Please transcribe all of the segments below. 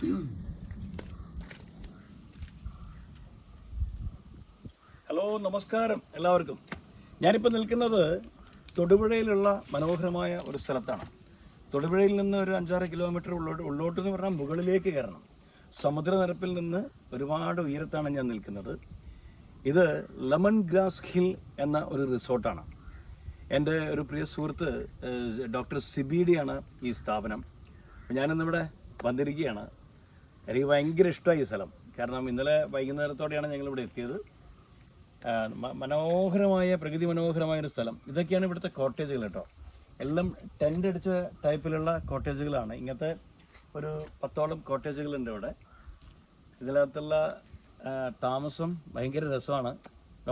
Hello നമസ്കാരം എല്ലാവർക്കും. ഞാനിപ്പോൾ നിൽക്കുന്നത് തൊടുപുഴയിലുള്ള മനോഹരമായ ഒരു സ്ഥലത്താണ്. തൊടുപുഴയിൽ നിന്ന് ഒരു അഞ്ചാറ് കിലോമീറ്റർ ഉള്ളോട്ട് ഉള്ളോട്ട് എന്ന് പറഞ്ഞാൽ മുകളിലേക്ക് കയറണം. സമുദ്രനിരപ്പിൽ നിന്ന് ഒരുപാട് ഉയരത്താണ് ഞാൻ നിൽക്കുന്നത്. ഇത് ലെമൺ ഗ്രാസ് ഹിൽ എന്ന ഒരു റിസോർട്ടാണ്. എന്റെ ഒരു പ്രിയ സുഹൃത്ത് ഡോക്ടർ സിബിഡിയാണ് ഈ സ്ഥാപനം. ഞാനിന്നിവിടെ വന്നിരിക്കുകയാണ്. എനിക്ക് ഭയങ്കര ഇഷ്ടമായി ഈ സ്ഥലം. കാരണം ഇന്നലെ വൈകുന്നേരത്തോടെയാണ് ഞങ്ങൾ ഇവിടെ എത്തിയത് മനോഹരമായ പ്രകൃതി മനോഹരമായ ഒരു സ്ഥലം. ഇതൊക്കെയാണ് ഇവിടുത്തെ കോട്ടേജുകൾ കേട്ടോ. എല്ലാം ടെന്റ് അടിച്ച ടൈപ്പിലുള്ള കോട്ടേജുകളാണ് ഇങ്ങനത്തെ ഒരു പത്തോളം കോട്ടേജുകളുണ്ട് ഇവിടെ. ഇതിനകത്തുള്ള താമസം ഭയങ്കര രസമാണ്.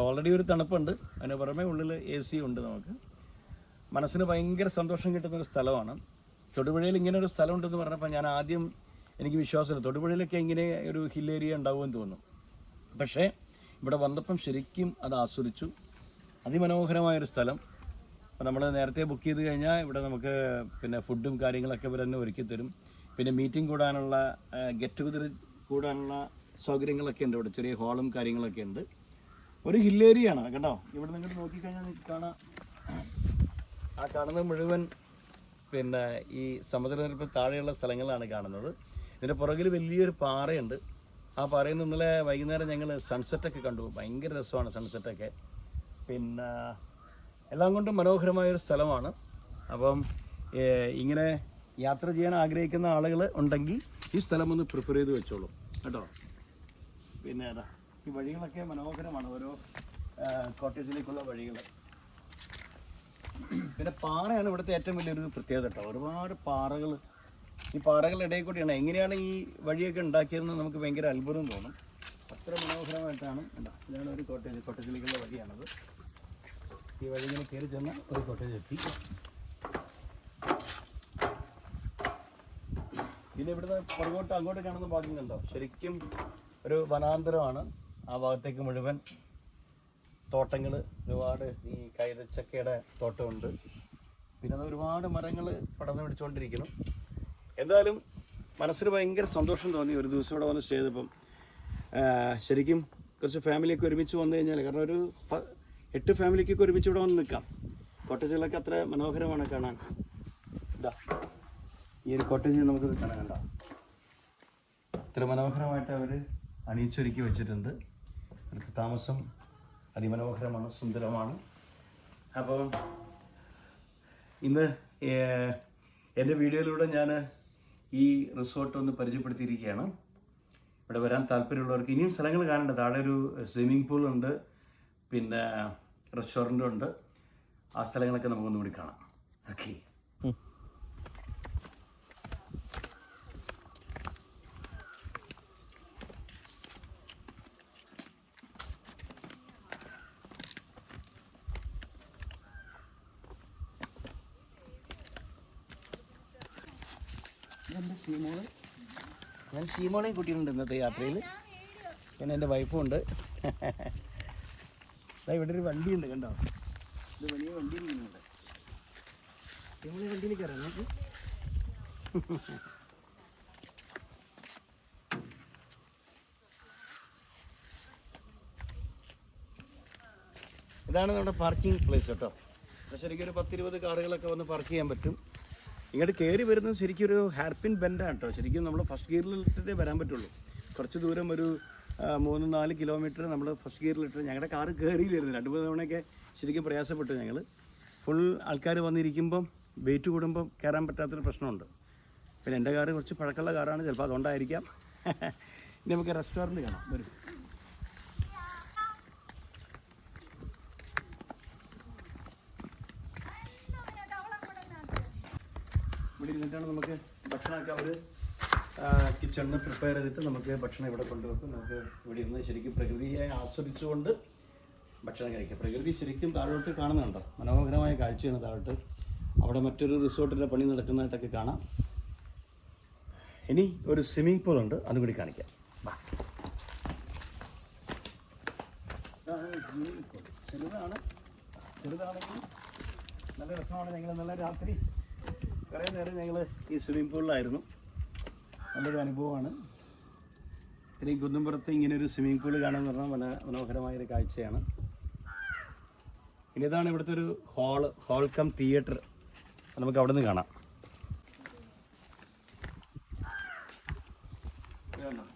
ഓൾറെഡി ഒരു തണുപ്പുണ്ട്. അതിന് പുറമേ ഉള്ളിൽ എ സി ഉണ്ട് നമുക്ക്. മനസ്സിന് ഭയങ്കര സന്തോഷം കിട്ടുന്ന ഒരു സ്ഥലമാണ്. തൊടുപുഴയിൽ ഇങ്ങനെ ഒരു സ്ഥലം ഉണ്ടെന്ന് പറഞ്ഞപ്പോൾ ഞാൻ ആദ്യം എനിക്ക് വിശ്വാസമില്ല. തൊടുപുഴയിലൊക്കെ ഇങ്ങനെ ഒരു ഹിൽ ഏരിയ ഉണ്ടാവുമെന്ന് തോന്നുന്നു. പക്ഷേ ഇവിടെ വന്നപ്പം ശരിക്കും അത് ആസ്വദിച്ചു. അതിമനോഹരമായൊരു സ്ഥലം. അപ്പോൾ നമ്മൾ നേരത്തെ ബുക്ക് ചെയ്ത് കഴിഞ്ഞാൽ ഇവിടെ നമുക്ക് പിന്നെ ഫുഡും കാര്യങ്ങളൊക്കെ ഇവർ തന്നെ ഒരുക്കി തരും. പിന്നെ മീറ്റിംഗ് കൂടാനുള്ള ഗെറ്റ് ടുഗദർ കൂടാനുള്ള സൗകര്യങ്ങളൊക്കെ ഉണ്ട് ഇവിടെ. ചെറിയ ഹാളും കാര്യങ്ങളൊക്കെ ഉണ്ട്. ഒരു ഹിൽ ഏരിയയാണ് കേട്ടോ ഇവിടെ നിങ്ങൾ നോക്കിക്കഴിഞ്ഞാൽ നിങ്ങൾക്ക് കാണാം. ആ കാണുന്നത് മുഴുവൻ പിന്നെ ഈ സമുദ്രനിരപ്പ് താഴെയുള്ള സ്ഥലങ്ങളാണ് കാണുന്നത്. ഇതിന്റെ പുറകിൽ വലിയൊരു പാറയുണ്ട്. ആ പാറയിൽ നിന്ന് ഇന്നലെ വൈകുന്നേരം ഞങ്ങൾ സൺസെറ്റൊക്കെ കണ്ടു. ഭയങ്കര രസമാണ് സൺസെറ്റൊക്കെ പിന്നെ എല്ലാം കൊണ്ടും മനോഹരമായൊരു സ്ഥലമാണ്. അപ്പം ഇങ്ങനെ യാത്ര ചെയ്യാൻ ആഗ്രഹിക്കുന്ന ആളുകൾ ഉണ്ടെങ്കിൽ ഈ സ്ഥലം ഒന്ന് പ്രിഫർ ചെയ്ത് വെച്ചോളൂ. കേട്ടോ? പിന്നെ അതാ ഈ വഴികളൊക്കെ മനോഹരമാണ്. ഓരോ കോട്ടേജിലേക്കുള്ള വഴികൾ പിന്നെ പാറയാണ് ഇവിടുത്തെ ഏറ്റവും വലിയൊരു പ്രത്യേകത കേട്ടോ. ഒരുപാട് പാറകൾ ഈ പാറകളുടെ ഇടയിൽ കൂടിയാണ്. എങ്ങനെയാണ് ഈ വഴിയൊക്കെ ഉണ്ടാക്കിയതെന്ന് നമുക്ക് ഭയങ്കര അത്ഭുതം തോന്നും. അത്ര മനോഹരമായിട്ടാണ് കണ്ടോ? ഇതാണ് ഒരു കോട്ടേജ് കോട്ടേജിലേക്കുള്ള വഴിയാണത്. ഈ വഴി ഇങ്ങനെ കയറി ചെന്ന് ഒരു കോട്ടേജ് എത്തി. പിന്നെ ഇവിടുന്ന് പുറകോട്ട് അങ്ങോട്ട് കാണുന്ന ഭാഗം കണ്ടോ? ശരിക്കും ഒരു വനാന്തരമാണ്. ആ ഭാഗത്തേക്ക് മുഴുവൻ തോട്ടങ്ങൾ ഒരുപാട് ഈ കൈതച്ചക്കയുടെ തോട്ടമുണ്ട്. പിന്നെ അത് ഒരുപാട് മരങ്ങൾ പടർന്നു പിടിച്ചുകൊണ്ടിരിക്കുന്നു. എന്തായാലും മനസ്സിന് ഭയങ്കര സന്തോഷം തോന്നി. ഒരു ദിവസം ഇവിടെ വന്ന് സ്റ്റേ ചെയ്തപ്പം. ശരിക്കും കുറച്ച് ഫാമിലിയൊക്കെ ഒരുമിച്ച് വന്നു കഴിഞ്ഞാൽ കാരണം ഒരു എട്ട് ഫാമിലിക്കൊക്കെ ഒരുമിച്ച് ഇവിടെ വന്ന് നിൽക്കാം. കോട്ടേജുകളൊക്കെ അത്ര മനോഹരമാണ് കാണാൻ. ഇതാ ഈ ഒരു കോട്ടേജ് നമുക്ക് കാണാൻ കണ്ട. ഇത്ര മനോഹരമായിട്ട് അവർ അണിയിച്ചൊരുക്കി വെച്ചിട്ടുണ്ട്. അടുത്ത താമസം അതിമനോഹരമാണ് സുന്ദരമാണ്. അപ്പം ഇന്ന് എന്റെ വീഡിയോയിലൂടെ ഞാൻ ഈ റിസോർട്ട് ഒന്ന് പരിചയപ്പെടുത്തിയിരിക്കുകയാണ്. ഇവിടെ വരാൻ താല്പര്യമുള്ളവർക്ക് ഇനിയും സ്ഥലങ്ങൾ കാണേണ്ട. താഴെ ഒരു സ്വിമ്മിംഗ് ഉണ്ട്. പിന്നെ റെസ്റ്റോറന്റും ഉണ്ട്. ആ സ്ഥലങ്ങളൊക്കെ നമുക്കൊന്നുകൂടി കാണാം. ഓക്കെ. ഞാൻ ഷീമോളെയും കൂട്ടിയിട്ടുണ്ട് ഇന്നത്തെ യാത്രയിൽ പിന്നെ എന്റെ വൈഫും ഉണ്ട്. ഇവിടെ ഒരു വണ്ടിയുണ്ട് കണ്ടോ? ഇത് വലിയ വണ്ടി ഉണ്ട് ഷീമോളെ വണ്ടിയിൽ കയറാം നോക്ക് ഇതാണ് നമ്മുടെ പാർക്കിംഗ് പ്ലേസ് കേട്ടോ. പക്ഷെ ശരിക്കും ഒരു പത്തിരുപത് കാറുകളൊക്കെ വന്ന് പാർക്ക് ചെയ്യാൻ പറ്റും. ഇങ്ങോട്ട് കയറി വരുന്നത് ശരിക്കും ഒരു ഹാർപ്പിൻ ബെൻഡാണ് കേട്ടോ. ശരിക്കും നമ്മൾ ഫസ്റ്റ് ഗിയറിൽ ഇട്ടിട്ടേ വരാൻ പറ്റുള്ളൂ. കുറച്ച് ദൂരം ഒരു മൂന്ന് നാല് കിലോമീറ്റർ നമ്മൾ ഫസ്റ്റ് ഗിയറിൽ ഇട്ട് ഞങ്ങളുടെ കാറ് കയറിയില്ലായിരുന്നു രണ്ട് മൂന്ന് തവണയൊക്കെ ശരിക്കും പ്രയാസപ്പെട്ടു ഞങ്ങൾ ഫുൾ ആൾക്കാർ വന്നിരിക്കുമ്പം വെയിറ്റ് കൂടുമ്പം കയറാൻ പറ്റാത്തൊരു പ്രശ്നമുണ്ട്. പിന്നെ എന്റെ കാറ് കുറച്ച് പഴക്കമുള്ള കാറാണ് ചിലപ്പോൾ അതുകൊണ്ടായിരിക്കാം. ഇനി നമുക്ക് റെസ്റ്റോറന്റ് കാണാം. വരും. ഇവിടെ ഇരുന്നിട്ടാണ് നമുക്ക് ഭക്ഷണമൊക്കെ അവർ കിച്ചണിൽ പ്രിപ്പയർ ചെയ്തിട്ട് നമുക്ക് ഭക്ഷണം ഇവിടെ കൊണ്ടുവെക്കും. നമുക്ക് ഇവിടെ ഇരുന്ന് ശരിക്കും പ്രകൃതിയെ ആസ്വദിച്ചുകൊണ്ട് ഭക്ഷണം കഴിക്കാം. പ്രകൃതി ശരിക്കും താഴോട്ട് കാണുന്നുണ്ടോ? മനോഹരമായ കാഴ്ചയാണ് താഴോട്ട്. അവിടെ മറ്റൊരു റിസോർട്ടിന്റെ പണി നടക്കുന്നതായിട്ടൊക്കെ കാണാം. ഇനി ഒരു സ്വിമ്മിംഗ് പൂൾ ഉണ്ട്. അതും കൂടി കാണിക്കാം. ചെറുതാണ്. ചെറുതാണെങ്കിൽ നല്ല രസമാണ്. ഞങ്ങൾ നല്ല രാത്രി കുറേ നേരം ഞങ്ങൾ ഈ സ്വിമ്മിംഗ് പൂളിലായിരുന്നു നല്ലൊരു അനുഭവമാണ്. ഇത്രയും കുന്നുംപുറത്ത് ഇങ്ങനൊരു സ്വിമ്മിംഗ് പൂൾ കാണാമെന്ന് പറഞ്ഞാൽ മന മനോഹരമായൊരു കാഴ്ചയാണ്. ഇനി ഇതാണ് ഇവിടുത്തെ ഒരു ഹാൾ ഹാൾ കം തിയേറ്റർ നമുക്ക് അവിടെ നിന്ന് കാണാം?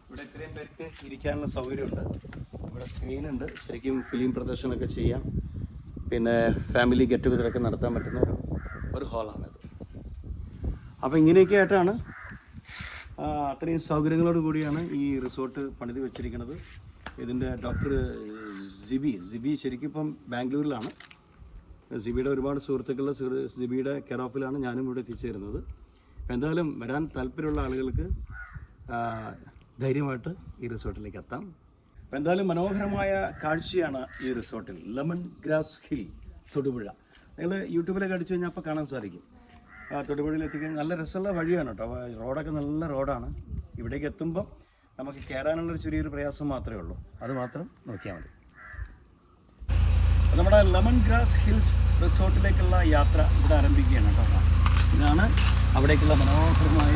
ഇവിടെ ഇത്രയും പേർക്ക് ഇരിക്കാനുള്ള സൗകര്യമുണ്ട്. ഇവിടെ സ്ക്രീൻ ഉണ്ട്. ശരിക്കും ഫിലിം പ്രദർശനമൊക്കെ ചെയ്യാം. പിന്നെ ഫാമിലി ഗെറ്റ് ടുഗദറൊക്കെ നടത്താൻ പറ്റുന്ന ഒരു ഒരു ഹാളാണിത് അപ്പോൾ ഇങ്ങനെയൊക്കെ ആയിട്ടാണ് അത്രയും സൗകര്യങ്ങളോട് കൂടിയാണ് ഈ റിസോർട്ട് പണിത് വെച്ചിരിക്കുന്നത്. ഇതിന്റെ ഡോക്ടർ ജിബി ജിബി ശരിക്കും ഇപ്പം ബാംഗ്ലൂരിലാണ്. ജിബിയുടെ ഒരുപാട് സുഹൃത്തുക്കളുടെ ജിബിയുടെ കെയർ ഓഫിലാണ് ഞാനും ഇവിടെ എത്തിച്ചേരുന്നത്. എന്തായാലും വരാൻ താല്പര്യമുള്ള ആളുകൾക്ക് ധൈര്യമായിട്ട് ഈ റിസോർട്ടിലേക്ക് എത്താം. അപ്പോൾ എന്തായാലും മനോഹരമായ കാഴ്ചയാണ് ഈ റിസോർട്ടിൽ ലെമൺ ഗ്രാസ് ഹിൽ തൊടുപുഴ. നിങ്ങൾ യൂട്യൂബിലൊക്കെ അടിച്ചു കഴിഞ്ഞാൽ അപ്പോൾ കാണാൻ സാധിക്കും. തൊടുപുഴയിൽ എത്തിക്കാൻ നല്ല രസമുള്ള വഴിയാണ് കേട്ടോ. റോഡൊക്കെ നല്ല റോഡാണ്. ഇവിടേക്ക് എത്തുമ്പം നമുക്ക് കയറാനുള്ളൊരു ചെറിയൊരു പ്രയാസം മാത്രമേ ഉള്ളൂ. അത് മാത്രം നോക്കിയാൽ മതി. നമ്മുടെ ലെമൺ ഗ്രാസ് ഹിൽസ് റിസോർട്ടിലേക്കുള്ള യാത്ര ഇവിടെ ആരംഭിക്കുകയാണ് കേട്ടോ. ഇതാണ് അവിടേക്കുള്ള മനോഹരമായ